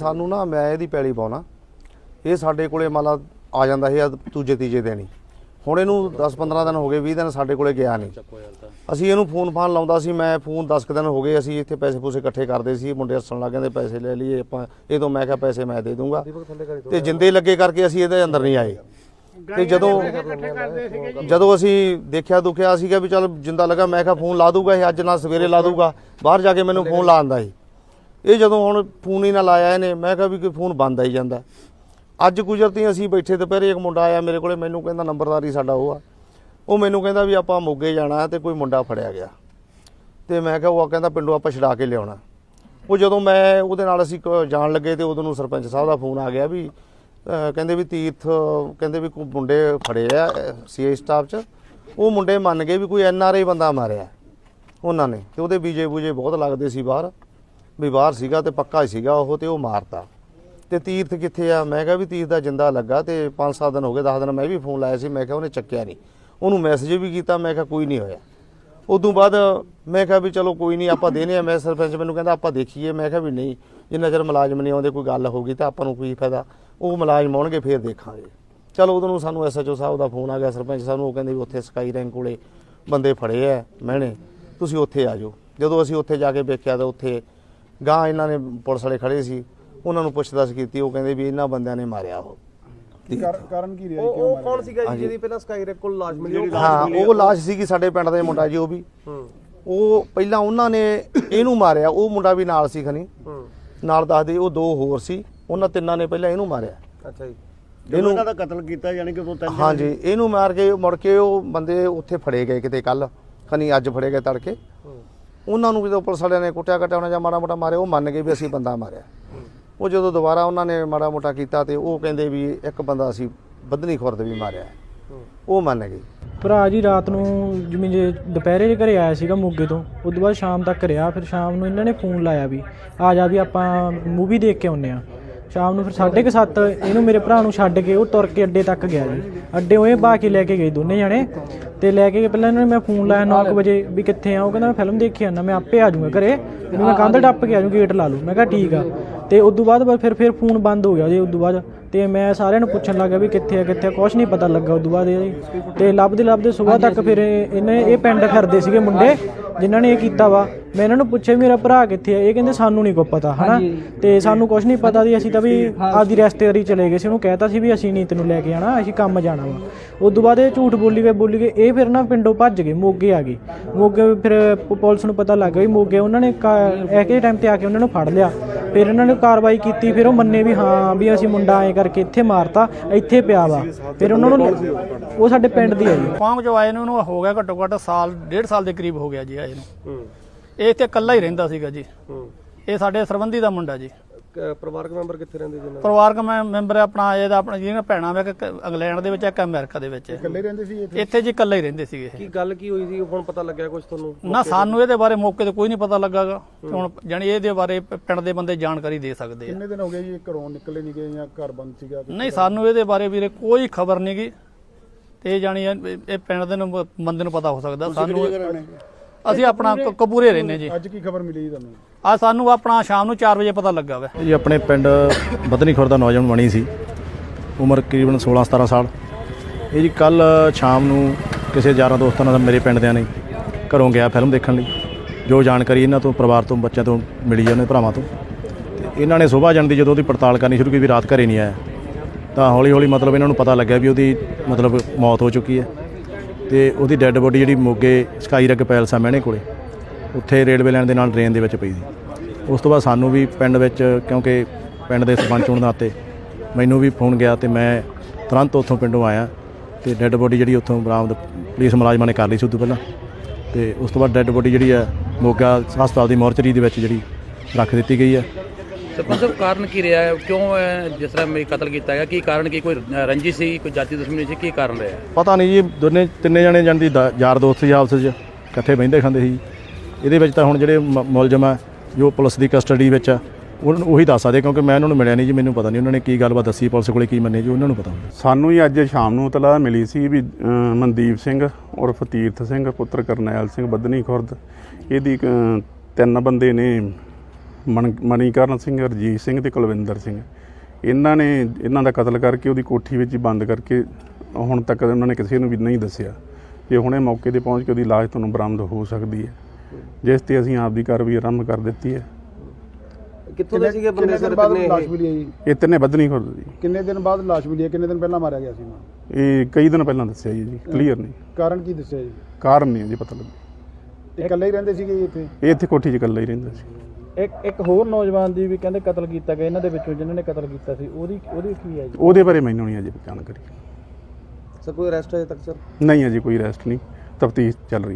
ਸਾਨੂੰ ਨਾ ਮੈਂ ਇਹਦੀ ਪੈਲੀ ਪਾਉਣਾ। ਇਹ ਸਾਡੇ ਕੋਲੇ ਮਾਲਾ ਆ ਜਾਂਦਾ ਇਹ ਦੂਜੇ ਤੀਜੇ ਦਿਨ ਹੀ। ਹੁਣ ਇਹਨੂੰ 10-15 ਦਿਨ ਹੋ ਗਏ 20 ਦਿਨ ਸਾਡੇ ਕੋਲੇ ਗਿਆ ਨਹੀਂ। ਅਸੀਂ ਇਹਨੂੰ ਫੋਨ ਫਾਨ ਲਾਉਂਦਾ ਸੀ ਮੈਂ ਫੋਨ 10 ਕੁ ਦਿਨ ਹੋ ਗਏ ਅਸੀਂ ਇੱਥੇ ਪੈਸੇ ਪੂਸੇ ਇਕੱਠੇ ਕਰਦੇ ਸੀ ਮੁੰਡੇ ਹੱਸਣ ਲੱਗ ਜਾਂਦੇ ਪੈਸੇ ਲੈ ਲਈਏ ਆਪਾਂ ਇਹ ਤੋਂ ਮੈਂ ਕਿਹਾ ਪੈਸੇ ਮੈਂ ਦੇ ਦੂੰਗਾ। ਤੇ ਜਿੰਦੇ ਲੱਗੇ ਕਰਕੇ ਅਸੀਂ ਇਹਦੇ ਅੰਦਰ ਨਹੀਂ ਆਏ। ਤੇ ਜਦੋਂ ਜਦੋਂ ਅਸੀਂ ਦੇਖਿਆ ਦੁਖਿਆ ਸੀਗਾ ਵੀ ਚੱਲ ਜਿੰਦਾ ਲੱਗਾ ਮੈਂ ਕਿਹਾ ਫੋਨ ਲਾ ਦੂਗਾ ਇਹ ਅੱਜ ਨਾ ਸਵੇਰੇ ਲਾ ਦੂਗਾ ਬਾਹਰ ਜਾ ਕੇ ਮੈਨੂੰ ਫੋਨ ਲਾਉਂਦਾ ਸੀ। ਇਹ ਜਦੋਂ ਹੁਣ ਫੋਨ ਹੀ ਨਾਲ ਆਇਆ ਇਹਨੇ, ਮੈਂ ਕਿਹਾ ਵੀ ਕੋਈ ਫੋਨ ਬੰਦ ਆਈ ਜਾਂਦਾ। ਅੱਜ ਗੁਜਰਤੀ ਅਸੀਂ ਬੈਠੇ ਦੁਪਹਿਰੇ, ਇੱਕ ਮੁੰਡਾ ਆਇਆ ਮੇਰੇ ਕੋਲੇ, ਮੈਨੂੰ ਕਹਿੰਦਾ ਨੰਬਰਦਾਰੀ ਸਾਡਾ ਉਹ ਆ। ਉਹ ਮੈਨੂੰ ਕਹਿੰਦਾ ਵੀ ਆਪਾਂ ਮੋਗੇ ਜਾਣਾ ਤੇ ਕੋਈ ਮੁੰਡਾ ਫੜਿਆ ਗਿਆ। ਤੇ ਮੈਂ ਕਿਹਾ ਉਹ ਕਹਿੰਦਾ ਪਿੰਡੋਂ ਆਪਾਂ ਛਡਾ ਕੇ ਲਿਆਉਣਾ। ਉਹ ਜਦੋਂ ਮੈਂ ਉਹਦੇ ਨਾਲ ਅਸੀਂ ਕ- ਜਾਣ ਲੱਗੇ ਤੇ ਉਦੋਂ ਨੂੰ ਸਰਪੰਚ ਸਾਹਿਬ ਦਾ ਫੋਨ ਆ ਗਿਆ ਵੀ ਕਹਿੰਦੇ ਵੀ ਤੀਰਥ, ਕਹਿੰਦੇ ਵੀ ਕੋਈ ਮੁੰਡੇ ਫੜੇ ਆ ਸੀਏ ਸਟਾਫ ਚ। ਉਹ ਮੁੰਡੇ ਮੰਨ ਗਏ ਵੀ ਕੋਈ ਐਨ ਆਰ ਆਈ ਬੰਦਾ ਮਾਰਿਆ, ਉਹਨਾਂ ਨੇ। ਤੇ ਉਹਦੇ ਬੀਜੇ ਬੂਜੇ ਬਹੁਤ ਲੱਗਦੇ ਸੀ ਬਾਹਰ। ਵੀ ਬਾਹਰ ਸੀਗਾ ਤੇ ਪੱਕਾ ਹੀ ਸੀਗਾ ਉਹ ਤੇ ਉਹ ਮਾਰਤਾ। ਤੇ ਤੀਰਥ ਕਿੱਥੇ ਆ? ਮੈਂ ਕਿਹਾ ਵੀ ਤੀਰਥ ਦਾ ਜਿੰਦਾ ਲੱਗਾ ਤੇ 5-7 ਦਿਨ ਹੋ ਗਏ 10 ਦਿਨ ਮੈਂ ਵੀ ਫੋਨ ਲਾਇਆ ਸੀ, ਮੈਂ ਕਿਹਾ ਉਹਨੇ ਚੱਕਿਆ ਨਹੀਂ। ਉਹਨੂੰ ਮੈਸੇਜ ਵੀ ਕੀਤਾ, ਮੈਂ ਕਿਹਾ ਕੋਈ ਨਹੀਂ ਹੋਇਆ। ਉਦੋਂ ਬਾਅਦ ਮੈਂ ਕਿਹਾ ਵੀ ਚਲੋ ਕੋਈ ਨਹੀਂ, ਆਪਾਂ ਦੇਨੇ ਆ। ਮੈਂ ਸਰਪੰਚ ਮੈਨੂੰ ਕਹਿੰਦਾ, ਆਪਾਂ ਦੇਖੀਏ। ਮੈਂ ਕਿਹਾ ਵੀ ਨਹੀਂ, ਜਿੰਨਾ ਚਿਰ ਮੁਲਾਜ਼ਮ ਨਹੀਂ ਆਉਂਦੇ, ਕੋਈ ਗੱਲ ਹੋਗੀ ਤਾਂ ਆਪਾਂ ਨੂੰ ਕੀ ਫਾਇਦਾ। ਉਹ ਮੁਲਾਜ਼ਮ ਆਉਣਗੇ, ਫੇਰ ਦੇਖਾਂਗੇ। ਚਲੋ ਉਦੋਂ ਨੂੰ ਸਾਨੂੰ ਐਸਐਚਓ ਸਾਹਿਬ ਦਾ ਫੋਨ ਆ ਗਿਆ, ਸਰਪੰਚ ਸਾਹਿਬ ਨੂੰ ਉਹ ਕਹਿੰਦੇ ਵੀ ਉੱਥੇ ਸਕਾਈ ਰੈਂਕ ਕੋਲੇ ਬੰਦੇ ਫੜੇ ਐ ਮੈਨੇ ਤੁਸੀਂ ਉੱਥੇ ਆ ਜਾਓ। ਜਦੋਂ ਅਸੀਂ ਉੱਥੇ ਜਾ ਕੇ ਵੇਖਿਆ ਤਾਂ ਉੱਥੇ ਗਾਂ ਇਹਨਾਂ ਨੇ ਪੁਲਿਸ ਵਾਲੇ ਖੜੇ ਸੀ ਉਹਨਾਂ ਨੂੰ ਪੁੱਛਦਾਸ ਕੀਤੀ ਉਹ ਕਹਿੰਦੇ ਵੀ ਇਹਨਾਂ ਬੰਦਿਆਂ ਨੇ ਮਾਰਿਆ ਉਹ। ਕਾਰ- ਕਾਰਨ ਕੀ ਰਿਹਾ ਜੀ? ਉਹ ਕਿਉਂ ਉਹ ਮਾਰਿਆ? ਕੌਣ ਸੀਗਾ ਜੀ ਜਿਹਦੀ ਪਹਿਲਾਂ ਸਕਾਈ ਰੈਕ ਕੋਲ ਲਾਸ਼ ਮਿਲੀ ਉਹ ਹਾਂ ਉਹ ਲਾਸ਼ ਸੀਗੀ ਸਾਡੇ ਪਿੰਡ ਦੇ ਮੁੰਡਾ ਜੀ ਉਹ ਵੀ। ਹੂੰ। ਉਹ ਪਹਿਲਾਂ ਉਹਨਾਂ ਨੇ ਇਹਨੂੰ ਮਾਰਿਆ ਉਹ ਮੁੰਡਾ ਵੀ ਨਾਲ ਸੀ ਖਣੀ ਹੂੰ। ਨਾਲ ਦੱਸਦੇ ਉਹ ਦੋ ਹੋਰ ਸੀ ਉਹਨਾਂ ਤਿੰਨਾਂ ਨੇ ਪਹਿਲਾਂ ਇਹਨੂੰ ਮਾਰਿਆ। ਅੱਛਾ ਜੀ। ਜਦੋਂ ਇਹਨਾਂ ਦਾ ਕਤਲ ਕੀਤਾ ਯਾਨੀ ਕਿ ਉਹ ਤਿੰਨ ਹਾਂਜੀ ਇਹਨੂੰ ਮਾਰ ਕੇ ਮੁੜ ਕੇ ਉਹ ਬੰਦੇ ਉੱਥੇ ਫੜੇ ਗਏ ਕਿਤੇ ਕੱਲ ਖਣੀ ਅੱਜ ਫੜੇ ਗਏ ਤੜਕੇ। ਉਹਨਾਂ ਨੂੰ ਜਦੋਂ ਪੁਲਿਸ ਵਾਲਿਆਂ ਨੇ ਕੁੱਟਿਆ ਕਟਿਆ, ਉਹਨਾਂ ਜਾਂ ਮਾੜਾ ਮੋਟਾ ਮਾਰਿਆ, ਉਹ ਮੰਨ ਗਏ ਵੀ ਅਸੀਂ ਬੰਦਾ ਮਾਰਿਆ। ਉਹ ਜਦੋਂ ਦੁਬਾਰਾ ਉਹਨਾਂ ਨੇ ਮਾੜਾ ਮੋਟਾ ਕੀਤਾ ਤੇ ਉਹ ਕਹਿੰਦੇ ਵੀ ਇੱਕ ਬੰਦਾ ਅਸੀਂ ਬਦਨੀ ਖੁਰਦ ਵੀ ਮਾਰਿਆ। ਉਹ ਮੰਨ ਗਏ। ਭਰਾ ਜੀ ਰਾਤ ਨੂੰ ਜਿਵੇਂ ਜੇ ਦੁਪਹਿਰੇ ਜੇ ਘਰੇ ਆਇਆ ਸੀਗਾ ਮੋਗੇ ਤੋਂ ਉਸ ਤੋਂ ਬਾਅਦ ਸ਼ਾਮ ਤੱਕ ਰਿਹਾ, ਫਿਰ ਸ਼ਾਮ ਨੂੰ ਇਹਨਾਂ ਨੇ ਫੋਨ ਲਾਇਆ ਵੀ, ਆ ਜਾ ਵੀ ਆਪਾਂ ਮੂਵੀ ਦੇਖ ਕੇ ਆਉਨੇ ਆ ਸ਼ਾਮ ਨੂੰ ਫਿਰ 7:30 ਇਹਨੂੰ ਮੇਰੇ ਭਰਾ ਨੂੰ ਛੱਡ ਕੇ ਉਹ ਤੁਰ ਕੇ ਅੱਡੇ ਤੱਕ ਗਿਆ ਜੀ। ਅੱਡੇ ਉਹ ਬਾ ਕੇ ਲੈ ਕੇ ਗਏ ਦੋਨੇ ਜਣੇ ਤੇ ਲੈ ਕੇ ਗਏ ਪਹਿਲਾਂ ਇਹਨਾਂ ਨੇ ਮੈਂ ਫੋਨ ਲਾਇਆ 9 ਵਜੇ ਵੀ ਕਿੱਥੇ ਆ, ਉਹ ਕਹਿੰਦਾ ਮੈਂ ਫਿਲਮ ਦੇਖੀ ਆਣਾ ਮੈਂ ਆਪੇ ਆ ਜਾਊਂਗਾ ਘਰੇ। ਵੀ ਮੈਂ ਕੰਧ ਟੱਪ ਕੇ ਆ ਜਾਊਂ ਗੇਟ ਲਾ ਲੂ ਮੈਂ ਕਿਹਾ ਠੀਕ ਆ। ਤੇ ਉਸ ਤੋਂ ਬਾਅਦ ਬਸ ਫਿਰ ਫਿਰ ਫੋਨ ਬੰਦ ਹੋ ਗਿਆ ਜੀ ਉਸ ਤੋਂ ਬਾਅਦ। ਤੇ ਮੈਂ ਸਾਰਿਆਂ ਨੂੰ ਪੁੱਛਣ ਲੱਗਾ ਵੀ ਕਿੱਥੇ ਆ ਕਿੱਥੇ ਕੁਛ ਨਹੀਂ ਪਤਾ ਲੱਗਾ ਉਸ ਤੋਂ ਬਾਅਦ ਇਹ। ਤੇ ਲੱਭਦੇ ਲੱਭਦੇ ਸਵੇਰ ਤੱਕ ਫਿਰ ਇਹ- ਇਹਨੇ ਇਹ ਪਿੰਡ ਫਿਰਦੇ ਸੀਗੇ ਮੁੰਡੇ ਜਿਨ੍ਹਾਂ ਨੇ ਇਹ ਕੀਤਾ ਵਾ। ਮੈਂ ਇਹਨਾਂ ਨੂੰ ਪੁੱਛਿਆ ਮੇਰਾ ਭਰਾ ਕਿੱਥੇ ਆ? ਇਹ ਕਹਿੰਦੇ ਸਾਨੂੰ ਨਹੀਂ ਕੋ ਪਤਾ ਹਨਾ? ਤੇ ਸਾਨੂੰ ਕੁਛ ਨਹੀਂ ਪਤਾ ਦੀ ਅਸੀਂ ਤਾਂ ਵੀ ਆਪਦੀ ਰਿਸ਼ਤੇਦਾਰੀ ਚਲੇ ਗਏ ਸੀ ਉਹਨੂੰ ਕਹਿਤਾ ਸੀ ਵੀ ਅਸੀਂ ਨਹੀਂ ਤੈਨੂੰ ਲੈ ਕੇ ਆਣਾ ਅਸੀਂ ਕੰਮ ਜਾਣਾ ਵਾ। ਉਸ ਤੋਂ ਬਾਅਦ ਇਹ ਝੂਠ ਬੋਲੀ ਗਏ ਬੋਲੀ ਗਏ। ਇਹ ਫਿਰ ਨਾ ਪਿੰਡੋਂ ਭੱਜ ਗਏ ਮੋਗੇ ਆ ਗਏ। ਮੋਗੇ ਫਿਰ ਪੁਲਿਸ ਨੂੰ ਪਤਾ ਲੱਗ ਗਿਆ ਵੀ ਮੋਗੇ ਉਹਨਾਂ ਨੇ ਐਕੇ ਟਾਈਮ ਤੇ ਆ ਕੇ ਉਹਨਾਂ ਨੂੰ ਫੜ ਲਿਆ। ਫਿਰ ਇਹਨਾਂ ਨੇ ਕਾਰਵਾਈ ਕੀਤੀ ਫਿਰ ਉਹ ਮੰਨੇ ਵੀ ਹਾਂ ਵੀ ਅਸੀਂ ਮੁੰਡਾ ਐ ਕਰਕੇ ਇੱਥੇ ਮਾਰਤਾ ਇੱਥੇ ਪਿਆ ਵਾ। ਫਿਰ ਉਹਨਾਂ ਨੂੰ ਉਹ ਸਾਡੇ ਪਿੰਡ ਦੀ ਆ ਜੀ। ਕੌਮ ਜੋ ਆਏ ਨੂੰ ਉਹਨੂੰ ਹੋ ਗਿਆ ਘੱਟੋ ਘੱਟ ਸਾਲ ਡੇਢ ਸਾਲ ਦੇ ਕਰੀਬ ਹੋ ਗਿਆ ਜੀ ਆਏ ਨੂੰ। ਹੂੰ। ਇਹ ਇੱਥੇ ਇਕੱਲਾ ਹੀ ਰਹਿੰਦਾ ਸੀਗਾ ਜੀ। ਹੂੰ। ਇਹ ਸਾਡੇ ਸਰਬੰਧੀ ਦਾ ਮੁੰਡਾ ਜੀ। ਪਰਿਵਾਰਕ ਮੈਂਬਰ ਕਿੱਥੇ ਰਹਿੰਦੇ ਜੀ ਇਹਨਾਂ ਪਰਿਵਾਰਕ ਮੈਂ- ਮੈਂਬਰ ਆਪਣਾ ਇਹਦਾ ਆਪਣਾ ਜਿਹੜੀਆਂ ਭੈਣਾਂ ਵਾ ਇੱਕ ਇੰਗਲੈਂਡ ਦੇ ਵਿੱਚ ਇੱਕ ਅਮਰੀਕਾ ਦੇ ਵਿੱਚ। ਇਕੱਲੇ ਰਹਿੰਦੇ ਸੀ ਇੱਥੇ? ਇੱਥੇ ਜੀ ਇਕੱਲਾ ਹੀ ਰਹਿੰਦੇ ਸੀਗੇ ਇਹ। ਕੀ ਗੱਲ ਕੀ ਹੋਈ ਸੀ? ਹੁਣ ਪਤਾ ਲੱਗਿਆ ਕੁਝ ਤੁਹਾਨੂੰ ਨਾ ਸਾਨੂੰ ਇਹਦੇ ਬਾਰੇ ਮੌਕੇ ਤੇ ਕੋਈ ਨਹੀਂ ਪਤਾ ਲੱਗਾਗਾ। ਤੇ ਹੁਣ ਜਾਣੀ ਇਹਦੇ ਬਾਰੇ ਪ- ਪਿੰਡ ਦੇ ਬੰਦੇ ਜਾਣਕਾਰੀ ਦੇ ਸਕਦੇ ਆ। ਕਿੰਨੇ ਦਿਨ ਹੋ ਗਏ ਜੀ ਘਰੋਂ ਨਿਕਲੇ ਨਹੀਂ ਗਏ ਜਾਂ ਘਰ ਬੰਦ ਸੀਗਾ ਨਹੀਂ ਸਾਨੂੰ ਇਹਦੇ ਬਾਰੇ ਵੀਰੇ ਕੋਈ ਖਬਰ ਨਹੀਂ ਗੀ ਤੇ ਜਾਣੀ ਇਹ ਇਹ ਪਿੰਡ ਦੇ ਨੂੰ ਬੰਦੇ ਨੂੰ ਪਤਾ ਹੋ ਸਕਦਾ। ਸਾਨੂੰ ਅਸੀਂ ਆਪਣਾ ਕ- ਕਪੂਰੇ ਰਹਿੰਦੇ ਜੀ। ਅੱਜ ਕੀ ਖਬਰ ਮਿਲੀ ਜੀ ਤੁਹਾਨੂੰ? ਆ ਸਾਨੂੰ ਆਪਣਾ ਸ਼ਾਮ ਨੂੰ 4 ਵਜੇ ਪਤਾ ਲੱਗਾ ਵਾ। ਜੀ ਆਪਣੇ ਪਿੰਡ ਬਦਨੀ ਖੁਰ ਦਾ ਨੌਜਵਾਨ ਬਣੀ ਸੀ। ਉਮਰ ਤਕਰੀਬਨ 16 17 ਸਾਲ। ਇਹ ਜੀ ਕੱਲ ਸ਼ਾਮ ਨੂੰ ਕਿਸੇ ਯਾਰਾਂ ਦੋਸਤਾਂ ਨਾਲ ਮੇਰੇ ਪਿੰਡ ਦਿਆਂ ਨੇ ਘਰੋਂ ਗਿਆ ਫਿਲਮ ਦੇਖਣ ਲਈ। ਜੋ ਜਾਣਕਾਰੀ ਇਹਨਾਂ ਤੋਂ ਪਰਿਵਾਰ ਤੋਂ ਬੱਚਿਆਂ ਤੋਂ ਮਿਲੀ ਆ ਉਹਨਾਂ ਦੇ ਭਰਾਵਾਂ ਤੋਂ। ਤੇ ਇਹਨਾਂ ਨੇ ਸਵੇਰ ਜਾਣ ਦੀ ਜਦੋਂ ਉਹਦੀ ਪੜਤਾਲ ਕਰਨੀ ਸ਼ੁਰੂ ਕੀਤੀ ਵੀ ਰਾਤ ਘਰੇ ਨਹੀਂ ਆਇਆ। ਤਾਂ ਹੌਲੀ ਹੌਲੀ ਮਤਲਬ ਇਹਨਾਂ ਨੂੰ ਪਤਾ ਲੱਗਿਆ ਵੀ ਉਹਦੀ ਮਤਲਬ ਮੌਤ ਹੋ ਚੁੱਕੀ ਹੈ। ਤੇ ਉਹਦੀ ਡੈੱਡ ਬੋਡੀ ਜਿਹੜੀ ਮੋਗੇ ਸਕਾਈ ਰਗ ਪੈਲਸ ਆ ਮਹਿਣੇ ਕੋਲੇ, ਉੱਥੇ ਰੇਲਵੇ ਲਾਈਨ ਦੇ ਨਾਲ ਟ੍ਰੇਨ ਦੇ ਵਿੱਚ ਪਈ ਸੀ। ਉਸ ਤੋਂ ਬਾਅਦ ਸਾਨੂੰ ਵੀ ਪਿੰਡ ਵਿੱਚ, ਕਿਉਂਕਿ ਪਿੰਡ ਦੇ ਸਰਪੰਚ ਹੋਣ ਨਾਤੇ ਮੈਨੂੰ ਵੀ ਫੋਨ ਗਿਆ ਤੇ ਮੈਂ ਤੁਰੰਤ ਉੱਥੋਂ ਪਿੰਡੋਂ ਆਇਆ ਤੇ ਡੈੱਡ ਬੋਡੀ ਜਿਹੜੀ ਉੱਥੋਂ ਬਰਾਮਦ ਪੁਲਿਸ ਮੁਲਾਜ਼ਮਾਂ ਨੇ ਕਰ ਲਈ ਸੀ ਉਦੋਂ ਪਹਿਲਾਂ। ਤੇ ਉਸ ਤੋਂ ਬਾਅਦ ਡੈੱਡ ਬੋਡੀ ਜਿਹੜੀ ਆ ਮੋਗਾ ਹਸਪਤਾਲ ਦੀ ਮੋਰਚਰੀ ਦੇ ਵਿੱਚ ਜਿਹੜੀ ਰੱਖ ਦਿੱਤੀ ਗਈ ਹੈ ਸਰਪੰਚ ਸਾਹਿਬ ਕਾਰਨ ਕੀ ਰਿਹਾ? ਹੈ ਕਿਉਂ ਇਹ ਜਿਸ ਤਰ੍ਹਾਂ ਮੇਰੀ ਕਤਲ ਕੀਤਾ ਗਿਆ? ਕੀ ਕਾਰਨ ਕੀ? ਕੋਈ ਅ, ਰੰਜਿਸ਼ ਸੀ? ਕੋਈ ਜਾਤੀ ਦੁਸ਼ਮਣੀ ਸੀ? ਕੀ ਕਾਰਨ ਰਿਹਾ? ਪਤਾ ਨਹੀਂ ਜੀ ਦੋਨੇ ਤਿੰਨੇ ਜਣੇ ਜਾਣ ਦੀ ਦਾ- ਯਾਰ ਦੋਸਤ ਸੀ ਆਪਸ ਵਿੱਚ। ਇਕੱਠੇ ਬਹਿੰਦੇ ਖਾਂਦੇ ਸੀ। ਇਹਦੇ ਵਿੱਚ ਤਾਂ ਹੁਣ ਜਿਹੜੇ ਮ- ਮੁਲਜ਼ਮ ਆ ਜੋ ਪੁਲਿਸ ਦੀ ਕਸਟਡੀ ਵਿੱਚ ਆ ਉਹਨਾਂ ਨੂੰ ਉਹੀ ਦੱਸ ਸਕਦੇ ਕਿਉਂਕਿ ਮੈਂ ਉਹਨਾਂ ਨੂੰ ਮਿਲਿਆ ਨਹੀਂ ਜੀ ਮੈਨੂੰ ਪਤਾ ਨਹੀਂ ਉਹਨਾਂ ਨੇ ਕੀ ਗੱਲਬਾਤ ਦੱਸੀ ਪੁਲਿਸ ਕੋਲੇ ਕੀ ਮੰਨੇ ਜੀ ਉਹਨਾਂ ਨੂੰ ਪਤਾ ਸਾਨੂੰ ਹੀ ਅੱਜ ਸ਼ਾਮ ਨੂੰ ਤਲਾ ਮਿਲੀ ਸੀ ਵੀ ਅ, ਮਨਦੀਪ ਸਿੰਘ ਉਰਫ ਤੀਰਥ ਸਿੰਘ ਪੁੱਤਰ ਕਰਨੈਲ ਸਿੰਘ ਬੱਧਨੀ ਖੁਰਦ ਇਹਦੀ ਅ, ਤਿੰਨ ਬੰਦੇ ਨੇ ਮਣੀਕਰਨ ਸਿੰਘ ਰਜੀਤ ਸਿੰਘ ਤੇ ਕੁਲਵਿੰਦਰ ਸਿੰਘ। ਇਹਨਾਂ ਨੇ ਇਹਨਾਂ ਦਾ ਕਤਲ ਕਰਕੇ ਉਹਦੀ ਕੋਠੀ ਵਿੱਚ ਹੀ ਬੰਦ ਕਰਕੇ ਹੁਣ ਤੱਕ ਉਹਨਾਂ ਨੇ ਕਿਸੇ ਨੂੰ ਵੀ ਨਹੀਂ ਦੱਸਿਆ ਜੇ ਹੁਣੇ ਮੌਕੇ ਤੇ ਪਹੁੰਚ ਕੇ ਉਹਦੀ ਲਾਸ਼ ਤੁਹਾਨੂੰ ਬਰਾਮਦ ਹੋ ਸਕਦੀ ਹੈ। ਜਿਸ ਤੇ ਅਸੀਂ ਆਪਦੀ ਕਾਰਵਾਈ ਆਰੰਭ ਕਰ ਦਿੱਤੀ ਹੈ। ਕਿੱਥੋਂ ਦੇ ਸੀਗੇ ਬੰਦੇ ਸਰ ਕਿੰਨੇ ਲਾਸ਼ ਇਹ? ਮਿਲੀ ਹੈ ਜੀ? ਇਹ ਤਿੰਨੇ ਬਦਨੀ ਖੁਰਦ ਜੀ ਕਿੰਨੇ ਦਿਨ ਬਾਅਦ ਲਾਸ਼ ਮਿਲੀ ਹੈ? ਕਿੰਨੇ ਦਿਨ ਪਹਿਲਾਂ ਮਾਰਿਆ ਗਿਆ ਸੀ? ਇਹ ਕਈ ਦਿਨ ਪਹਿਲਾਂ ਦੱਸਿਆ ਜੀ ਕਲੀਅਰ ਨਹੀਂ। ਕਾਰਨ ਕੀ ਦੱਸਿਆ ਜੀ? ਕਾਰਨ ਨਹੀਂ ਜੀ ਪਤਾ ਲੱਗਾ। ਇਹ ਇਕੱਲੇ ਹੀ ਰਹਿੰਦੇ ਸੀਗੇ ਇੱਥੇ? ਇਹ ਇੱਥੇ ਕੋਠੀ 'ਚ ਇਕੱਲਾ ਹੀ ਰਹਿੰਦਾ ਸੀ। ਇੱਕ ਇੱਕ ਹੋਰ ਨੌਜਵਾਨ ਦੀ ਵੀ ਕਹਿੰਦੇ ਕਤਲ ਕੀਤਾ ਗਿਆ ਇਹਨਾਂ ਦੇ ਵਿੱਚੋਂ ਜਿਨ੍ਹਾਂ ਨੇ ਕਤਲ ਕੀਤਾ ਸੀ ਉਹਦੀ ਉਹਦੀ ਕੀ ਹੈ ਜੀ? ਉਹਦੇ ਬਾਰੇ ਮੈਨੂੰ ਨਹੀਂ ਅਜੇ ਜਾਣਕਾਰੀ। ਸਰ ਕੋਈ ਅਰੈਸਟ ਹੈ ਤੱਕ ਸਰ ਨਹੀਂ ਅਜੇ ਕੋਈ ਅਰੈਸਟ ਨਹੀਂ ਤਫਤੀਸ਼ ਚੱਲ ਰਹੀ ਹੈ।